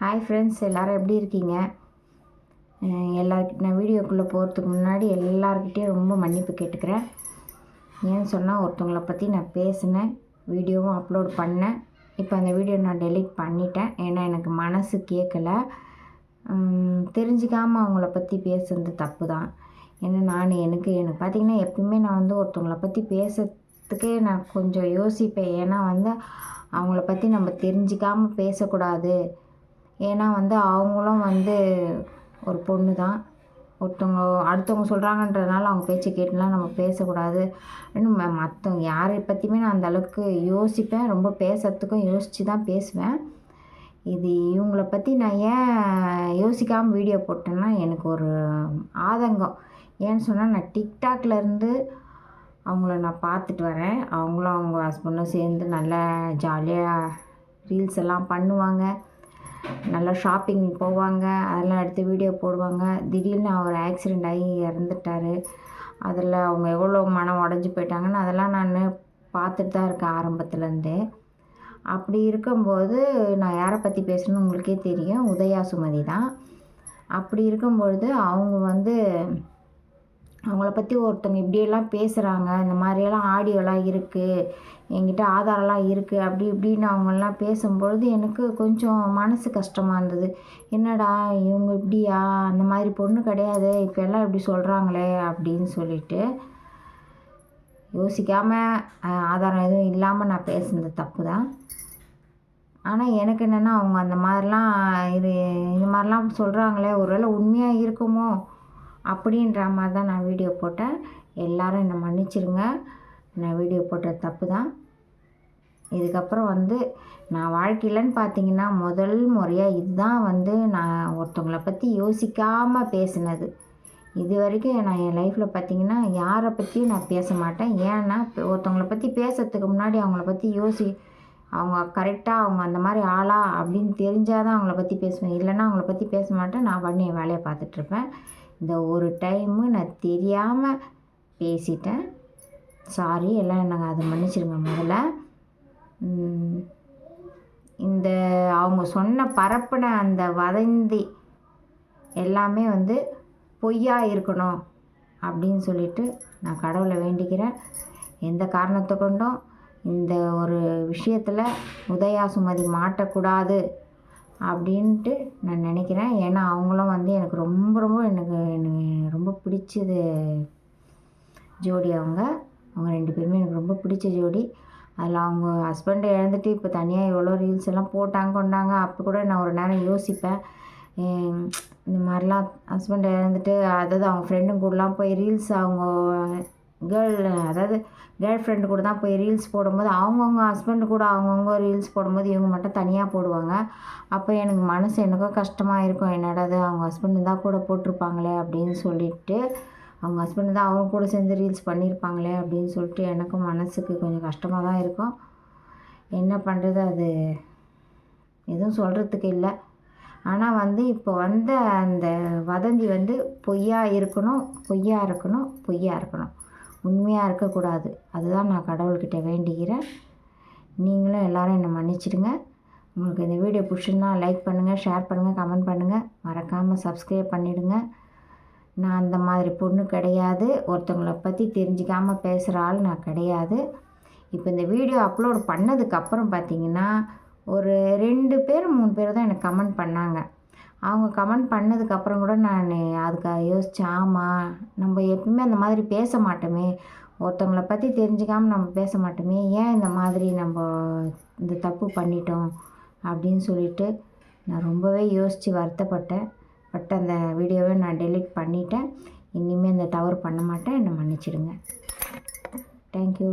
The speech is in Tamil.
ஹாய் ஃப்ரெண்ட்ஸ் எல்லோரும் எப்படி இருக்கீங்க? எல்லாருக்கிட்ட நான் வீடியோக்குள்ளே போகிறதுக்கு முன்னாடி எல்லாருக்கிட்டேயும் ரொம்ப மன்னிப்பு கேட்டுக்கிறேன். ஏன்னு சொன்னால் ஒருத்தவங்கள பற்றி நான் பேசினேன் வீடியோவும் அப்லோட் பண்ணேன். இப்போ அந்த வீடியோ நான் டெலீட் பண்ணிட்டேன். ஏன்னா எனக்கு மனசு கேட்கல தெரிஞ்சிக்காமல் அவங்கள பற்றி பேசுறது தப்பு தான் ஏன்னா நான் எனக்கு எனக்கு பார்த்திங்கன்னா எப்பவுமே நான் வந்து ஒருத்தவங்கள பற்றி பேசுறதுக்கே நான் கொஞ்சம் யோசிப்பேன். ஏன்னா வந்து அவங்கள பற்றி நம்ம தெரிஞ்சிக்காமல் பேசக்கூடாது. ஏன்னா வந்து அவங்களும் வந்து ஒரு பொண்ணு தான் ஒருத்தவங்க அடுத்தவங்க சொல்கிறாங்கன்றதுனால அவங்க பேச்சை கேட்டுலாம் நம்ம பேசக்கூடாது. இன்னும் மற்றவங்க யாரை பற்றியுமே நான் அந்தளவுக்கு யோசிப்பேன். ரொம்ப பேசுகிறதுக்கும் யோசித்து தான் பேசுவேன். இது இவங்கள பற்றி நான் ஏன் யோசிக்காமல் வீடியோ போட்டேன்னா எனக்கு ஒரு ஆதங்கம். ஏன்னு சொன்னால் நான் டிக்டாக்லேருந்து அவங்கள நான் பார்த்துட்டு வரேன். அவங்களும் அவங்க ஹஸ்பண்டும் சேர்ந்து நல்லா ஜாலியாக ரீல்ஸ் எல்லாம் பண்ணுவாங்க. நல்லா ஷாப்பிங் போவாங்க அதெல்லாம் எடுத்து வீடியோ போடுவாங்க. திடீர்னு அவர் ஆக்சிடெண்ட் ஆகி இறந்துட்டார். அதில் அவங்க எவ்வளோ மனம் உடஞ்சி போயிட்டாங்கன்னு அதெல்லாம் நான் பார்த்துட்டு தான் இருக்கேன் ஆரம்பத்துலேருந்தே அப்படி இருக்கும்போது நான் யாரை பற்றி பேசணும்னு உங்களுக்கே தெரியும். உதயா சுமதி தான். அப்படி இருக்கும்பொழுது அவங்க வந்து அவங்கள பற்றி ஒருத்தவங்க இப்படியெல்லாம் பேசுகிறாங்க இந்த மாதிரியெல்லாம் ஆடியோலாம் இருக்குது என்கிட்ட ஆதாரம்லாம் இருக்குது அப்படி இப்படின்னு அவங்கெல்லாம் பேசும்பொழுது எனக்கு கொஞ்சம் மனசு கஷ்டமாக இருந்தது. என்னடா இவங்க இப்படியா? அந்த மாதிரி பொண்ணு கிடையாது இப்போ எல்லாம் இப்படி சொல்கிறாங்களே அப்படின்னு சொல்லிட்டு யோசிக்காமல் ஆதாரம் எதுவும் இல்லாமல் நான் பேசுனது தப்பு தான் ஆனால் எனக்கு என்னென்னா அவங்க அந்த மாதிரிலாம் இது இந்த மாதிரிலாம் சொல்கிறாங்களே ஒருவேளை உண்மையாக இருக்குமோ? அப்படின்ற மாதிரி தான் நான் வீடியோ போட்டேன். எல்லோரும் என்னை மன்னிச்சிருங்க. நான் வீடியோ போட்ட தப்பு தான். இதுக்கப்புறம் வந்து நான் வாழ்க்கையிலன்னு பார்த்தீங்கன்னா முதல் முறையாக இதுதான் வந்து நான் ஒருத்தவங்கள பற்றி யோசிக்காமல் பேசினது. இது வரைக்கும் நான் என் லைஃப்பில் பார்த்தீங்கன்னா யாரை பற்றியும் நான் பேச மாட்டேன். ஏன்னா ஒருத்தவங்கள பற்றி பேசுறதுக்கு முன்னாடி அவங்கள பற்றி யோசி அவங்க கரெக்டாக அவங்க அந்த மாதிரி ஆளா அப்படின்னு தெரிஞ்சால் தான் அவங்கள பற்றி பேசுவேன். இல்லைன்னா அவங்கள பற்றி பேச மாட்டேன். நான் பண்ணி என் வேலையை பார்த்துட்ருப்பேன் இந்த ஒரு டைமு நான் தெரியாமல் பேசிட்டேன். சாரி எல்லாம் நாங்கள் அதை மன்னிச்சிடுங்க முதல்ல. இந்த அவங்க சொன்ன பரப்பின அந்த வதந்தி எல்லாமே வந்து பொய்யா இருக்கணும் அப்படின்னு சொல்லிட்டு நான் கடவுளை வேண்டிக்கிறேன். எந்த காரணத்தை கொண்டும் இந்த ஒரு விஷயத்தில் உதயா சுமதி மாட்டக்கூடாது. அப்படின்ட்டு நான் நினைக்கிறேன். ஏன்னா அவங்களும் வந்து எனக்கு ரொம்ப ரொம்ப எனக்கு எனக்கு ரொம்ப பிடிச்சது ஜோடி அவங்க. அவங்க ரெண்டு பேருமே எனக்கு ரொம்ப பிடிச்ச ஜோடி. அதில் அவங்க ஹஸ்பண்டை இழந்துட்டு இப்போ தனியாக எவ்வளோ ரீல்ஸ் எல்லாம் போட்டாங்க கொண்டாங்க அப்போ கூட நான் ஒரு நேரம் யோசிப்பேன். இந்த மாதிரிலாம் ஹஸ்பண்டை இழந்துட்டு அதாவது அவங்க ஃப்ரெண்டு கூடலாம் போய் ரீல்ஸ் அவங்க கேர்ள் அதாவது கேர்ள் ஃப்ரெண்டு கூட தான் போய் ரீல்ஸ் போடும்போது அவங்கவுங்க ஹஸ்பண்டு கூட அவங்கவுங்க ரீல்ஸ் போடும்போது இவங்க மட்டும் தனியாக போடுவாங்க. அப்போ எனக்கு மனசு எனக்கும் கஷ்டமாக இருக்கும். என்னடா அது அவங்க ஹஸ்பண்டு தான் கூட போட்டிருப்பாங்களே அப்படின்னு சொல்லிட்டு அவங்க ஹஸ்பண்டு தான் அவங்க கூட சேர்ந்து ரீல்ஸ் பண்ணியிருப்பாங்களே அப்படின்னு சொல்லிட்டு எனக்கும் மனசுக்கு கொஞ்சம் கஷ்டமாக தான் இருக்கும். என்ன பண்ணுறது அது? எதுவும் சொல்கிறதுக்கு இல்லை. ஆனால் வந்து இப்போ வந்த அந்த வதந்தி வந்து பொய்யா இருக்கணும் பொய்யா இருக்கணும் பொய்யா இருக்கணும். உண்மையாக இருக்கக்கூடாது. அதுதான் நான் கடவுள்கிட்ட வேண்டிக்கிறேன் நீங்களும் எல்லோரும் என்னை மன்னிச்சிடுங்க. உங்களுக்கு இந்த வீடியோ பிடிச்சிருந்தா லைக் பண்ணுங்கள் ஷேர் பண்ணுங்கள் கமெண்ட் பண்ணுங்கள் மறக்காமல் சப்ஸ்கிரைப் பண்ணிவிடுங்க நான் அந்த மாதிரி பொண்ணு கிடையாது. ஒருத்தவங்கள பற்றி தெரிஞ்சிக்காமல் பேசுகிற ஆள் நான் கிடையாது. இப்போ இந்த வீடியோ அப்லோட் பண்ணதுக்கப்புறம் பார்த்தீங்கன்னா ஒரு ரெண்டு பேர் மூணு பேர் தான் எனக்கு கமெண்ட் பண்ணாங்க. அவங்க கமெண்ட் பண்ணதுக்கப்புறம் கூட நான் அதுக்காக யோசித்தேன் ஆமாம் நம்ம எப்பவுமே அந்த மாதிரி பேச மாட்டோமே. ஒருத்தவங்கள பற்றி தெரிஞ்சுக்காமல் நம்ம பேச மாட்டோமே. ஏன் இந்த மாதிரி நம்ம இந்த தப்பு பண்ணிட்டோம் அப்படின்னு சொல்லிட்டு நான் ரொம்பவே யோசித்து வருத்தப்பட்டேன். பட் அந்த வீடியோவை நான் டெலிட் பண்ணிட்டேன். இனிமேல் அந்த தவறு பண்ண மாட்டேன். என்னை மன்னிச்சிடுங்க. தேங்க்யூ